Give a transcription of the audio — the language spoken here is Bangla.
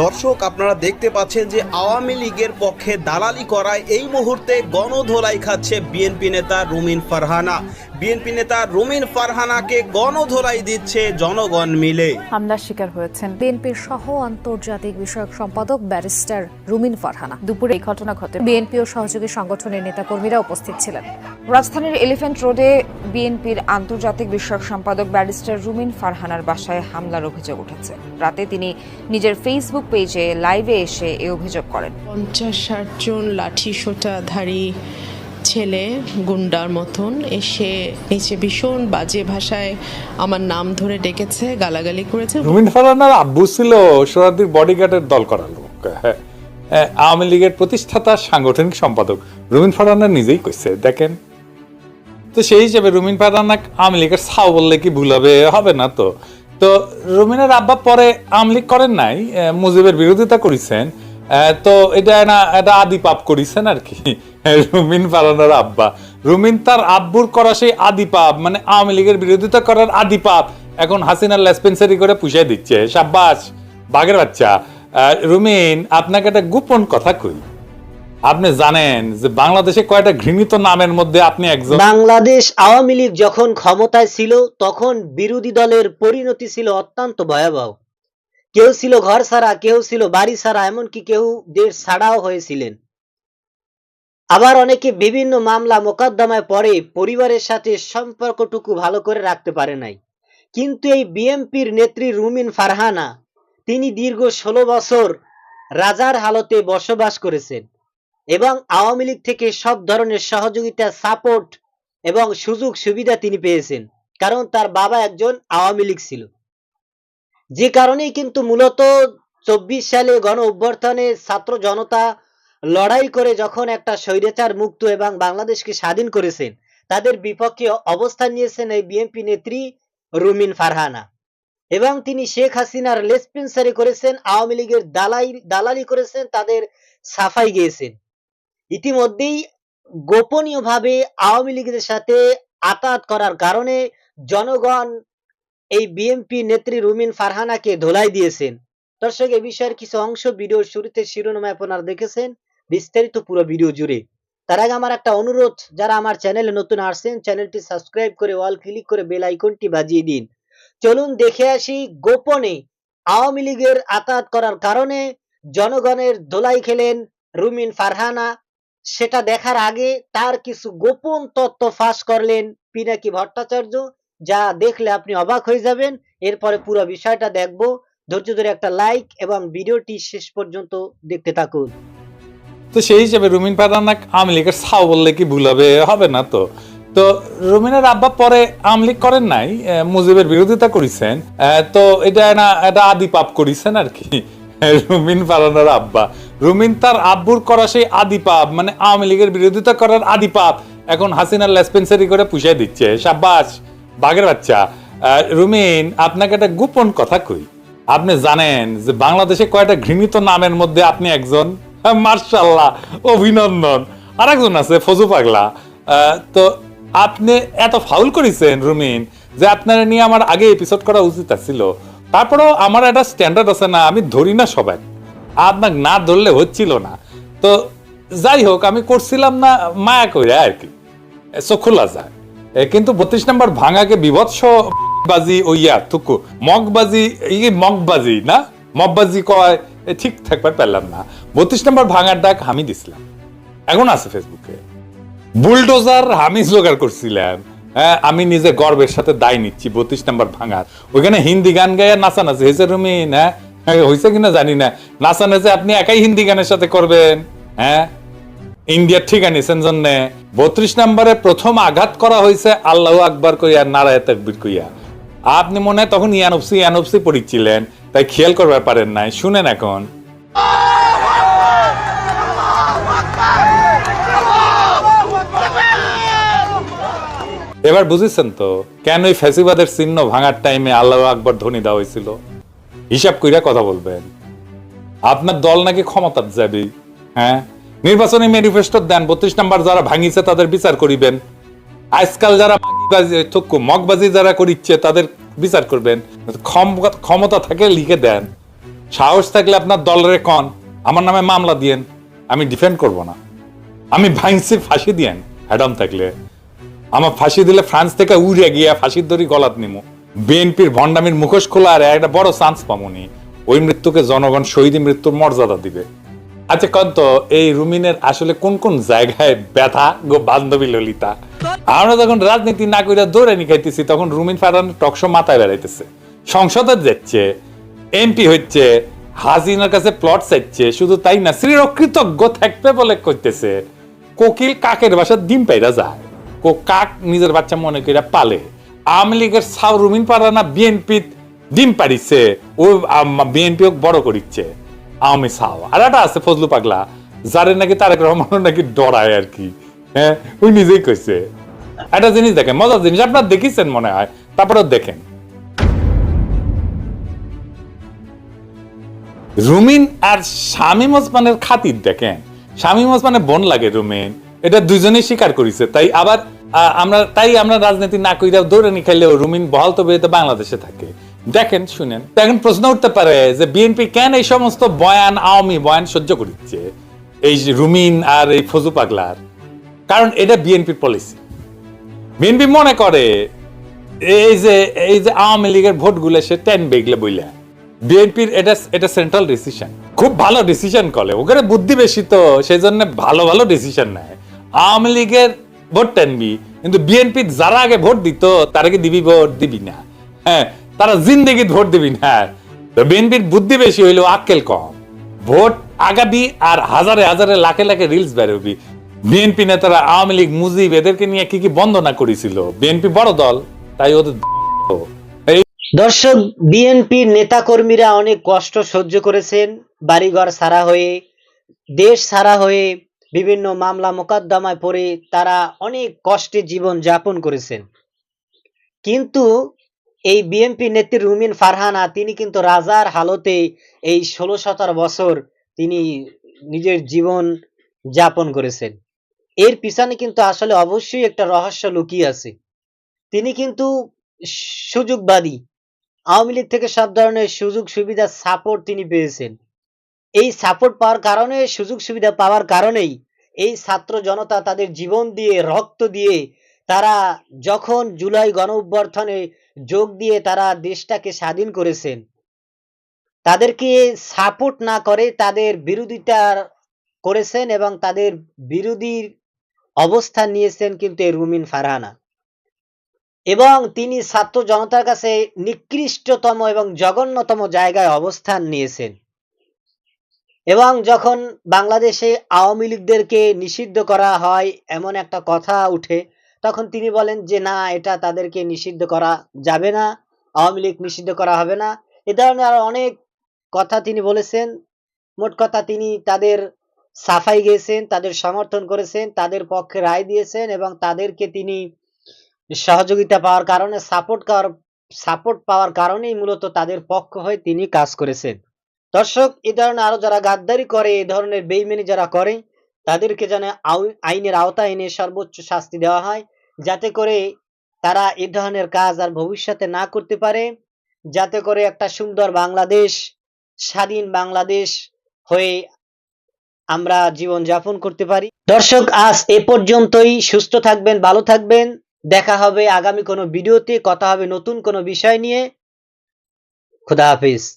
দর্শক, আপনারা দেখতে পাচ্ছেন যে আওয়ামী লীগের পক্ষে দালালি করায় এই মুহূর্তে গণধোলাই খাচ্ছে বিএনপি নেতা রুমিন ফারহানা। বিএনপি নেতা রুমিন ফারহানাকে গণধোলাই দিচ্ছে জনগণ মিলে। হামলার শিকার হয়েছেন বিএনপির সহ আন্তর্জাতিক বিষয়ক সম্পাদক ব্যারিস্টার রুমিন ফারহানা। দুপুরে এই ঘটনা ঘটে। বিএনপি ও সহযোগী সংগঠনের নেতাকর্মীরা উপস্থিত ছিলেন। রাজধানীর এলিফ্যান্ট রোডে বিএনপির আন্তর্জাতিক বিষয়ক সম্পাদক ব্যারিস্টার রুমিন ফারহানার বাসায় হামলার অভিযোগ উঠেছে। রাতে তিনি নিজের ফেসবুক পেজে লাইভে এসে এ অভিযোগ করেন। পঞ্চাশ ষাট জন লাঠি সোটাধারী ছেলে গুন্ডার মতন এসে নিচে ভীষণ বাজে ভাষায় আমার নাম ধরে ডেকেছে গালাগালি করেছে। রুমিন আব্বু ছিল বডিগার্ডের দল করা লোক। হ্যাঁ। হ্যাঁ, আওয়ামী লীগের প্রতিষ্ঠাতা সাংগঠনিক সম্পাদক। রুমিন ফারহানা নিজেই কইছে দেখেন। তো সেই হিসেবে রুমিন ফারহানা আওয়ামী লীগের ছাও বললে কি ভুল হবে? হবে না তো। তো রুমিনের আব্বা পরে আওয়ামী লীগ করেন নাই মুজিবের বিরোধিতা করেছেন। তো এটা না, এটা আদি পাপ করেছেন আর কি। রুমিন ফারহানার আব্বা। রুমিন তার আব্বুর করা সেই আদি পাপ মানে আওয়ামী লীগের বিরোধিতা করার আদি পাপ এখন হাসিনার লেসপেন্সারি করে পুষাই দিচ্ছে। সাব্বাস, বাঘের বাচ্চা। রুমিন, আপনাকে একটা গোপন কথা কই। আপনি জানেন যে বাংলাদেশে কয়টা ঘৃণিত নামের মধ্যে আপনি একজন? বাংলাদেশ আওয়ামী লীগ যখন ক্ষমতায় ছিল, তখন বিরোধী দলের পরিণতি ছিল অত্যন্ত ভয়াবহ। কেউ ছিল ঘর ছাড়া, কেউ ছিল বাড়ি ছাড়া, এমনকি কেউ দেশ ছাড়াও হয়েছিলেন। আবার অনেকে বিভিন্ন মামলা মোকদ্দমায় পড়ে পরিবারের সাথে সম্পর্কটুকু ভালো করে রাখতে পারে নাই। কিন্তু এই বিএমপির নেত্রী রুমিন ফারহানা, তিনি দীর্ঘ ষোলো বছর রাজার হালতে বসবাস করেছেন এবং আওয়ামী লীগ থেকে সব ধরনের সহযোগিতা, সাপোর্ট এবং সুযোগ সুবিধা তিনি পেয়েছেন, কারণ তার বাবা একজন আওয়ামী লীগ ছিল। যে কারণেই কিন্তু মূলত চব্বিশ সালে গণ অভ্যর্থনে ছাত্র জনতা লড়াই করে যখন একটা স্বৈরাচার মুক্ত এবং বাংলাদেশকে স্বাধীন করেছেন, তাদের বিপক্ষে অবস্থান নিয়েছেন এই বিএনপি নেত্রী রুমিন ফারহানা। এবং তিনি শেখ হাসিনার লেসপেন্সারি করেছেন, আওয়ামী লীগের দালাই দালালি করেছেন, তাদের সাফাই গিয়েছেন। ইতিমধ্যেই গোপনীয়ভাবে আওয়ামী লীগের সাথে আতাত করার কারণে জনগণ এই বিএনপি নেত্রী রুমিন ফারহানাকে ধোলাই দিয়েছেন। দর্শক এই বিষয়ের কিছু অংশ ভিডিওর শুরুতে শিরোনামে আপনারা দেখেছেন। বিস্তারিত পুরো ভিডিও জুড়ে। তার আগে আমার একটা অনুরোধ, যারা আমার চ্যানেলে নতুন আসছেন, চ্যানেলটি সাবস্ক্রাইব করে অল ক্লিক করে বেল আইকনটি বাজিয়ে দিন। চলুন দেখে আসি গোপনে আওয়ামী লীগের আতাত করার কারণে জনগণের ধোলাই খেলেন রুমিন ফারহানা। সেটা দেখার আগে তার কিছু গোপন তথ্য ফাঁস করলেন পিনাকি ভট্টাচার্য। যা দেখলে আপনি অবাক হয়ে যাবেন। এরপরে পুরো বিষয়টা দেখব। ধৈর্য ধরে একটা লাইক এবং ভিডিওটি শেষ পর্যন্ত দেখতে থাকুন। তো সেই হিসেবে রুমিন ফারহানা আওয়ামী লীগের ছাও বললে কি ভুল হবে? হবে না তো। তো রুমিনের আব্বা পরে আওয়ামী করেন নাই মুজিবের বিরোধিতা করেছেন। তো এটা না, এটা আদি পাপ করেছেন আর কি। রুমিন ফারহানার আব্বা। রুমিন তার আব্বুর করা সেই আদি পাপ মানে আওয়ামী লীগের বিরোধিতা করার আদি পাপ এখন হাসিনার লেসপেন্সারি করে পুষিয়ে দিচ্ছে। সাব্বাস! বাঘের বাচ্চা। রুমিন, আপনাকে একটা গোপন কথা কই। আপনি জানেন যে বাংলাদেশে কয়টা ঘৃণিত নামের মধ্যে আপনি একজন। মার্শাল্লাহ, অভিনন্দন। আর একজন আছে, ফজু পাগলা। তো আপনি এত ফাউল করেছেন, রুমিন, যে আপনার নিয়ে আমার আগে এপিসোড করা উচিত ছিল তারপরেও আমার একটা স্ট্যান্ডার্ড আছে না, আমি ধরি না সবাই। আপনার না ধরলে হচ্ছিল না। তো যাই হোক, আমি করছিলাম না, মায়া করে আর কি। চোখোলা যায় কিন্তু বত্রিশ নম্বর ভাঙাকে বিভৎস বাজি ওইয়া থুকু। মগবাজি এই মগবাজি না? মগবাজি কয় ঠিক থাকবার পারলাম না। বত্রিশ নম্বর ভাঙার ডাক আমি দিছিলাম। এখন আছে ফেসবুকে। বুলডোজার আমি জোগাড় করছিলাম আমি নিজে গর্বের সাথে দায় নিচ্ছি বত্রিশ নম্বর ভাঙার। ওইখানে হিন্দি গান গায়ে নাচানাচি। হয়েছে রুমিন হ্যাঁ? হ্যাঁ, হয়েছে কিনা জানি না। নাচানাচি আপনি একাই হিন্দি গানের সাথে করবেন হ্যাঁ? ইন্ডিয়ার ঠিকা নিছেন জন্য বত্রিশ নম্বরে প্রথম আঘাত করা হয়েছে আল্লাহ আকবর কইয়া, নারায় তাকবির কইয়া। আপনি মনে হয় তখন ইয়ানফসি ইয়ানফসি পড়িচ্ছিলেন, তাই খেয়াল করবার পারেন নাই। শুনেন এখন। এবার বুঝেছেন তো, কেন ওই ফ্যাসিবাদের চিহ্ন ভাঙার টাইমে আল্লাহ আকবর ধ্বনি দেওয়া হয়েছিল? হিসাব কইরা কথা বলবেন। আপনার দল নাকি ক্ষমতার যাবে হ্যাঁ? নির্বাচনী ম্যানিফেস্টো দেন বত্রিশ নাম্বার যারা ভাঙিছে তাদের বিচার করিবেন। আজকাল যারা মাগিবাজি, যারা করিচ্ছে তাদের বিচার করবেন। ক্ষমতা থাকে লিখে দেন। সাহস থাকলে আপনার দলের কন আমার নামে মামলা দিয়েন আমি ডিফেন্ড করব না। আমি ভাইন্সি ফাঁসি দিয়েন অ্যাডাম থাকলে। আমার ফাঁসি দিলে ফ্রান্স থেকে উড়ে গিয়ে ফাঁসির দড়ি গলাত নিমু। বিএনপির ভণ্ডামির মুখোশ খোলা আর একটা বড় চান্স পামুনি। ওই মৃত্যুকে জনগণ শহীদ মৃত্যুর মর্যাদা দিবে। আচ্ছা কন্ত, এই রুমিনের আসলে কোন কোন জায়গায় ব্যথা গো বান্ধবী ললিতা? আমরা যখন রাজনীতি না করে দৌড়ে খাইতেছি, তখন রুমিন ফারান টকশো মাথায় বেড়াইতেছে। সংসদে যাচ্ছে, এমপি হচ্ছে, হাসিনার কাছে প্লট চাইছে, শুধু তাই না শ্রীর কৃতজ্ঞ থাকবে বলে কইতেছে। কোকিল কাকের বাসা ডিম পাইরা যায়। কো কাক নিজের বাচ্চা মনে করে পালে। আওয়ামী লীগের সাউ রুমিন পারানা বিএনপি ডিম পারিছে ও বিএনপি বড় করিচ্ছে। আওয়ামী সাও আর একটা আছে ফজলু পাগলা, যারে নাকি তারেক রহমান নাকি ডরায় আর কি। হ্যাঁ ওই নিজেই কইছে। একটা জিনিস দেখেন, মজার জিনিস, আপনার দেখিছেন মনে হয় তারপরে দেখেন। রুমিন আর শামীম ওসমানের খাতির দেখেন। শামীম ওসমানের বোন লাগে রুমিন, এটা দুজনেই স্বীকার করেছে। তাই আবার আমরা, তাই আমরা রাজনীতি না কইরা দৌড়ে নি খাইলেও রুমিন বহাল তো বেরোতে বাংলাদেশে থাকে। দেখেন, শুনেন। তো এখন প্রশ্ন উঠতে পারে যে বিএনপি কেন এই সমস্ত বয়ান আওয়ামী বয়ান সহ্য করছে এই রুমিন আর এই ফজু পাগলার। কারণ এটা বিএনপির পলিসি বিএনপি মনে করে, এই যে এই যে আওয়ামী লীগের ভোট ভোটগুলো সে টেন বেগলে বইলে। বিএনপির এটা এটা সেন্ট্রাল ডিসিশন খুব ভালো ডিসিশন করে। ওখানে বুদ্ধি বেশি তো সেই জন্য ভালো ভালো ডিসিশন নেয়। আওয়ামী লীগের ভোট টানবি, কিন্তু বিএনপি যারা আগে ভোট দিত, তারা কি দিবি ভোট? দিবি না। হ্যাঁ তারা জিন্দেগি ভোট দিবি না তো বিএনপির বুদ্ধি বেশি হইলেও আক্কেল কম। ভোট আগাবি আর হাজারে হাজারে লাখে লাখে রিলস বেরোবি। বিএনপি নেতারা আওয়ামী লীগ, মুজিব, এদেরকে নিয়ে কি কি বন্দনা করেছিল? বিএনপি বড় দল, তাই ওদের দর্শক, বিএনপির নেতাকর্মীরা অনেক কষ্ট সহ্য করেছেন, বাড়িঘর সারা হয়ে, দেশ সারা হয়ে, বিভিন্ন মামলা মোকদ্দমায় পড়ে তারা অনেক কষ্টে জীবন যাপন করেছেন। কিন্তু এই বিএনপি নেত্রী রুমিন ফারহানা, তিনি কিন্তু রাজার হালতে এই ষোলো সতেরো বছর তিনি নিজের জীবন যাপন করেছেন। এর পিছনে কিন্তু আসলে অবশ্যই একটা রহস্য লুকিয়ে আছে। তিনি কিন্তু সুযোগবাদী। আওয়ামী লীগ থেকে সব ধরনের সুযোগ সুবিধা সাপোর্ট তিনি পেয়েছেন। এই সাপোর্ট পাওয়ার কারণে, সুযোগ সুবিধা পাওয়ার কারণেই এই ছাত্র জনতা তাদের জীবন দিয়ে, রক্ত দিয়ে তারা যখন জুলাই গণ অভ্যর্থনে যোগ দিয়ে তারা দেশটাকে স্বাধীন করেছেন, তাদেরকে সাপোর্ট না করে তাদের বিরোধিতা করেছেন এবং তাদের বিরোধীর অবস্থান নিয়েছেন কিন্তু রুমিন ফারহানা। এবং তিনি ছাত্র জনতার কাছে নিকৃষ্টতম এবং জঘন্যতম জায়গায় অবস্থান নিয়েছেন। এবং যখন বাংলাদেশে আওয়ামী লীগদেরকে নিষিদ্ধ করা হয়, এমন একটা কথা উঠে তখন তিনি বলেন যে, না, এটা তাদেরকে নিষিদ্ধ করা যাবে না, আওয়ামী লীগ নিষিদ্ধ করা হবে না। এ ধরনের আরও অনেক কথা তিনি বলেছেন। মোট কথা তিনি তাদের সাফাই গেছেন তাদের সমর্থন করেছেন, তাদের পক্ষে রায় দিয়েছেন এবং তাদেরকে তিনি সহযোগিতা পাওয়ার কারণে সাপোর্ট সাপোর্ট পাওয়ার কারণেই মূলত তাদের পক্ষ হয়ে তিনি কাজ করেছেন। দর্শক, এ ধরনের আরও যারা গাদ্দারি করে, এ ধরনের বেইমানি যারা করে, তাদেরকে যেন আইনের আওতায় এনে সর্বোচ্চ শাস্তি দেওয়া হয়। যাতে করে তারা এ ধরনের কাজ আর ভবিষ্যতে না করতে পারে, যাতে করে একটা সুন্দর বাংলাদেশ, স্বাধীন বাংলাদেশ হয়ে আমরা জীবন যাপন করতে পারি। দর্শক, আজ এ পর্যন্তই। সুস্থ থাকবেন, ভালো থাকবেন। দেখা হবে আগামী কোনো ভিডিওতে। কথা হবে নতুন কোনো বিষয় নিয়ে। খুদা হাফিজ।